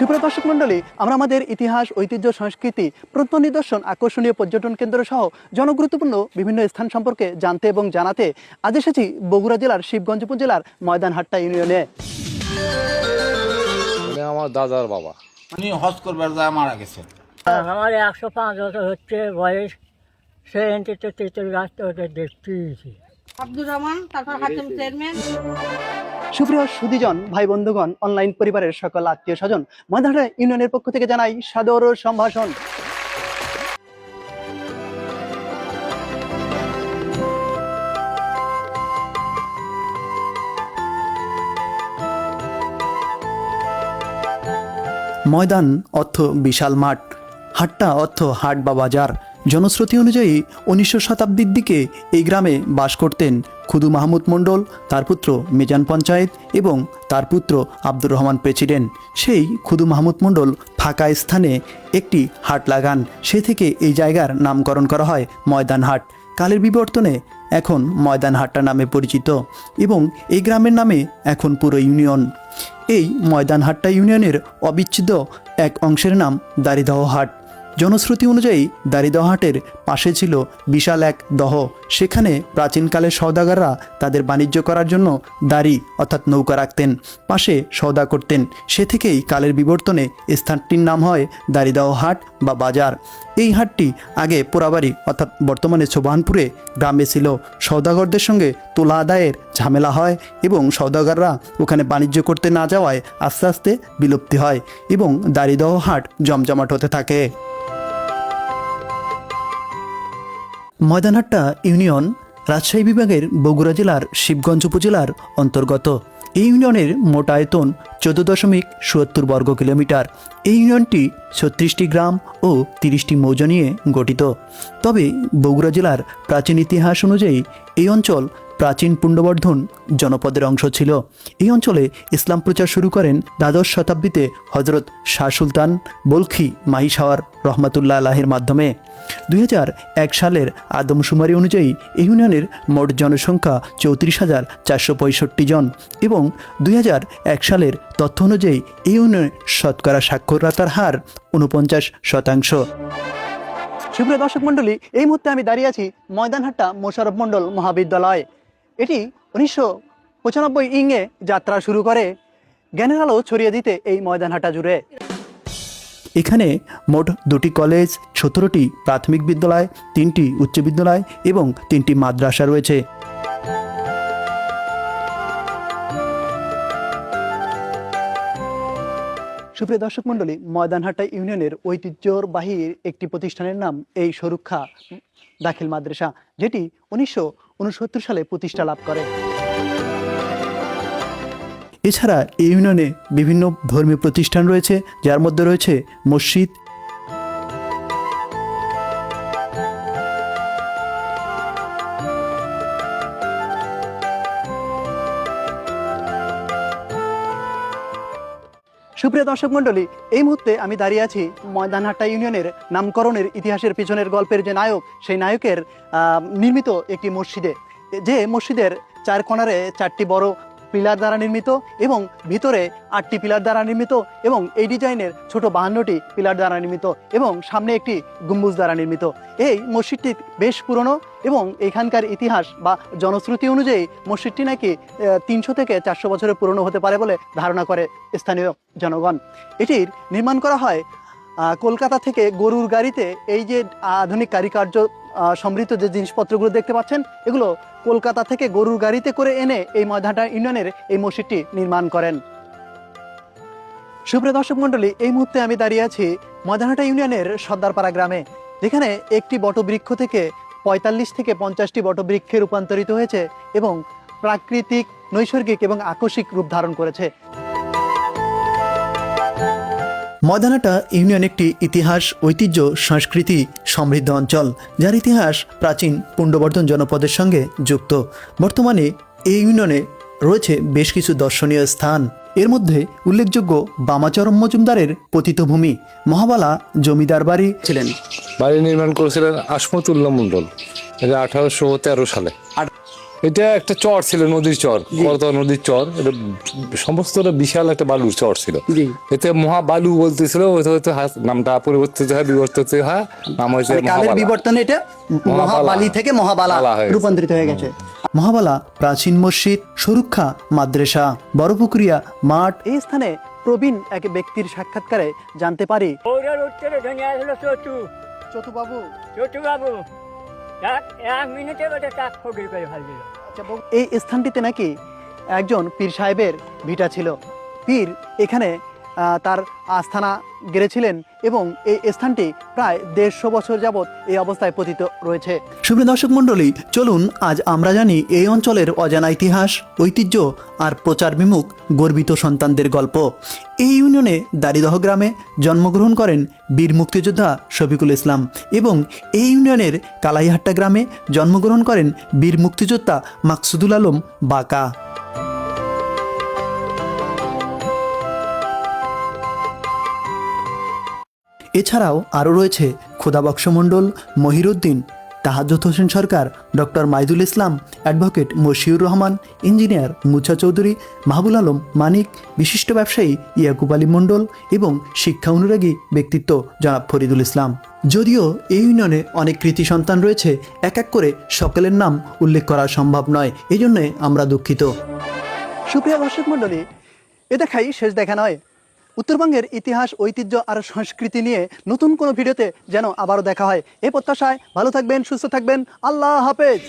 সুপ্রিয় দর্শক মণ্ডলী আমরা আমাদের ইতিহাস ঐতিহ্য সংস্কৃতি প্রত্ন নিদর্শন আকর্ষণীয় পর্যটন কেন্দ্র সহ জনগুরুত্বপূর্ণ বিভিন্ন স্থান সম্পর্কে জানতে এবং জানাতে আজ এসেছি বগুড়া জেলার শিবগঞ্জ উপজেলার ময়দানহাট্টা ইউনিয়নে। আমার দাদার বাবা। উনি হজ করবার যায় মারা গেছেন। আমার একশো পাঁচ বছর হচ্ছে বয়স সে এনটিতে তেঁতুল গাছ তো ওদের দেখতেইছি আব্দুর রহমান তারপর হাকিম চেয়ারম্যান। সুপ্রিয় সুদীজন ভাই বন্ধুগণ অনলাইন পরিবারের সকল আত্মীয় স্বজন ময়দানহাট্টা ইউনিয়নের পক্ষ থেকে জানাই সাদর সম্ভাষণ। ময়দান অর্থ বিশাল মাঠ, হাট্টা অর্থ হাট বা বাজার জনশ্রুতি অনুযায়ী উনিশশো শতাব্দীর দিকে এই গ্রামে বাস করতেন খুদু মাহমুদ মণ্ডল, তার পুত্র মিজান পঞ্চায়েত এবং তার পুত্র আব্দুর রহমান প্রেসিডেন্ট। সেই খুদু মাহমুদ মণ্ডল ফাঁকা স্থানে একটি হাট লাগান। সে থেকে এই জায়গার নামকরণ করা হয় ময়দান হাট। কালের বিবর্তনে এখন ময়দান হাট্টা নামে পরিচিত এবং এই গ্রামের নামে এখন পুরো ইউনিয়ন। এই ময়দান ময়দানহাট্টা ইউনিয়নের অবিচ্ছেদ্য এক অংশের নাম দাড়িদহ হাট। জনশ্রুতি অনুযায়ী দাড়িদহ হাটের পাশে ছিল বিশাল এক দহ। সেখানে প্রাচীনকালের সওদাগাররা তাদের বাণিজ্য করার জন্য দাড়ি অর্থাৎ নৌকা রাখতেন, পাশে সওদা করতেন। সে থেকেই কালের বিবর্তনে স্থানটির নাম হয় দারিদহ হাট বা বাজার। এই হাটটি আগে পোড়াবাড়ি অর্থাৎ বর্তমানে সোবাহানপুরে গ্রামে ছিল। সওদাগরদের সঙ্গে তোলা আদায়ের ঝামেলা হয় এবং সওদাগররা ওখানে বাণিজ্য করতে না যাওয়ায় আস্তে আস্তে বিলুপ্তি হয় এবং দারিদহ হাট জমজমাট হতে থাকে। ময়দানহাট্টা ইউনিয়ন রাজশাহী বিভাগের বগুড়া জেলার শিবগঞ্জ উপজেলার অন্তর্গত। এই ইউনিয়নের মোট আয়তন চোদ্দ দশমিক সুয়াত্তর বর্গ কিলোমিটার। এই ইউনিয়নটি ছত্রিশটি গ্রাম ও তিরিশটি মৌজা নিয়ে গঠিত। তবে বগুড়া জেলার প্রাচীন ইতিহাস অনুযায়ী এই অঞ্চল প্রাচীন পুণ্ডবর্ধন জনপদের অংশ ছিল। এই অঞ্চলে ইসলাম প্রচার শুরু করেন দ্বাদশ শতাব্দীতে হজরত শাহ সুলতান বলখি মাহিসাওয়ার রহমাতুল্লাহ আলাহের মাধ্যমে। দুই এক সালের আদমশুমারি অনুযায়ী এই ইউনিয়নের মোট জনসংখ্যা চৌত্রিশ হাজার চারশো পঁয়ষট্টি জন এবং দুই এক সালের তথ্য অনুযায়ী এই ইউনিয়নের শতকরা সাক্ষরতার হার উনপঞ্চাশ শতাংশ। সুপ্রিয় দর্শক মণ্ডলী, এই মুহূর্তে আমি দাঁড়িয়ে আছি ময়দানহাট্টা মোশারফ মণ্ডল মহাবিদ্যালয়। এটি উনিশশো পঁচানব্বই ইংয়ে যাত্রা শুরু করে। জ্ঞানের আলো ছড়িয়ে দিতে এই ময়দানহাটা জুড়ে। এখানে মোট দুটি কলেজ সতেরোটি প্রাথমিক বিদ্যালয় তিনটি উচ্চ বিদ্যালয় এবং তিনটি মাদ্রাসা রয়েছে। সুপ্রিয় দর্শক মণ্ডলী ময়দানহাটা ইউনিয়নের ঐতিহ্যবাহী একটি প্রতিষ্ঠানের নাম এই সুরক্ষা দাখিল মাদ্রাসা যেটি উনিশশো উনসত্তর সালে প্রতিষ্ঠা লাভ করে। এছাড়া এই ইউনিয়নে বিভিন্ন ধর্মীয় প্রতিষ্ঠান রয়েছে, যার মধ্যে রয়েছে মসজিদ সুপ্রিয় দর্শক মণ্ডলী, এই মুহূর্তে আমি দাঁড়িয়ে আছি ময়দানহাট্টা ইউনিয়নের নামকরণের ইতিহাসের পিছনের গল্পের যে নায়ক, সেই নায়কের নির্মিত একটি মসজিদে। যে মসজিদের চার কোণারে চারটি বড় পিলার দ্বারা নির্মিত এবং ভিতরে আটটি পিলার দ্বারা নির্মিত এবং এই ডিজাইনের ছোট বাহান্নটি পিলার দ্বারা নির্মিত এবং সামনে একটি গম্বুজ দ্বারা নির্মিত। এই মসজিদটি বেশ পুরনো এবং এখানকার ইতিহাস বা জনশ্রুতি অনুযায়ী মসজিদটি নাকি তিনশো থেকে চারশো বছরের পুরনো হতে পারে বলে ধারণা করে স্থানীয় জনগণ। এটির নির্মাণ করা হয় কলকাতা থেকে গরুর গাড়িতে। এই যে আধুনিক কারিকার্য সমৃদ্ধ যে জিনিসপত্রগুলো দেখতে পাচ্ছেন, এগুলো কলকাতা থেকে গরুর গাড়িতে করে এনে এই ময়দানটা ইউনিয়নের এই মসজিদটি নির্মাণ করেন। সুপ্রিয় দর্শক মণ্ডলী, এই মুহূর্তে আমি দাঁড়িয়ে আছি ময়দানহাটা ইউনিয়নের সর্দারপাড়া গ্রামে, যেখানে একটি বটবৃক্ষ থেকে পঁয়তাল্লিশ থেকে পঞ্চাশটি বটবৃক্ষে রূপান্তরিত হয়েছে এবং প্রাকৃতিক, নৈসর্গিক এবং আকস্মিক রূপ ধারণ করেছে। ময়দানাটা ইউনিয়ন একটি ইতিহাস ঐতিহ্য সংস্কৃতি সমৃদ্ধ অঞ্চল যার ইতিহাস প্রাচীন পুণ্ডবর্ধন জনপদের সঙ্গে যুক্ত। বর্তমানে এই ইউনিয়নে রয়েছে বেশ কিছু দর্শনীয় স্থান। এর মধ্যে উল্লেখযোগ্য বামাচরম মজুমদারের পতিতভূমি মহাবালা জমিদার বাড়ি ছিলেন। বাড়ি নির্মাণ করেছিলেন আসমতুল্লাহ মণ্ডল এটা আঠারোশো তেরো সালে। এটা একটা চর ছিল নদীর চর করতোয়া নদীর চর এটা সমস্তটা বিশাল একটা বালুর চর ছিল। জি। এতে মহাবালু বলতেছিল হয়তো হয়তো নামটা পরিবর্তিত হয় বিবর্তিত হয় নাম হয়েছে কালের। বিবর্তনে এটা মহাবালি। থেকে মহাবালা হয়ে রূপান্তরিত হয়ে গেছে। মহাবালা প্রাচীন মসজিদ সুরক্ষা মাদ্রাসা বড়পুকুরিয়া মাঠ। এই স্থানে প্রবীণ এক ব্যক্তির সাক্ষাৎকারে জানতে পারি। চতুবাবু চটু বাবু। এক এক দিল। এই স্থানটিতে নাকি একজন পীর সাহেবের ভিটা ছিল। পীর এখানে তার আস্থানা গেড়েছিলেন। এবং এই স্থানটি প্রায় দেড়শো বছর যাবৎ এই অবস্থায় পতিত রয়েছে। সুপ্রিয় দর্শক মণ্ডলী, চলুন আজ আমরা জানি এই অঞ্চলের অজানা ইতিহাস, ঐতিহ্য আর প্রচার বিমুখ গর্বিত সন্তানদের গল্প। এই ইউনিয়নে দাড়িদহ গ্রামে জন্মগ্রহণ করেন বীর মুক্তিযোদ্ধা শফিকুল ইসলাম এবং এই ইউনিয়নের কালাইহাট্টা গ্রামে জন্মগ্রহণ করেন বীর মুক্তিযোদ্ধা মাকসুদুল আলম বাকা। এছাড়াও আরও রয়েছে Khodabox Mondal, Mohiruddin Tahajjat Hossain Sarkar, doctor Maidul Islam, advocate Moshiur Rahman, engineer Musa Chowdhury, Mahbul Alam, Manik, বিশিষ্ট ব্যবসায়ী ইয়াকুব আলী মণ্ডল এবং শিক্ষা অনুরাগী ব্যক্তিত্ব জনাব ফরিদুল ইসলাম। যদিও এই ইউনিয়নে অনেক কৃতি সন্তান রয়েছে, এক এক করে সকলের নাম উল্লেখ করা সম্ভব নয়, এজন্যে আমরা দুঃখিত। সুপ্রিয় দর্শক মণ্ডলী, এ দেখাই শেষ দেখা নয়। উত্তরবঙ্গের ইতিহাস, ঐতিহ্য আর সংস্কৃতি নিয়ে নতুন কোনো ভিডিওতে যেন আবারও দেখা হয়। এ প্রত্যাশায় ভালো থাকবেন, সুস্থ থাকবেন। আল্লাহ হাফেজ।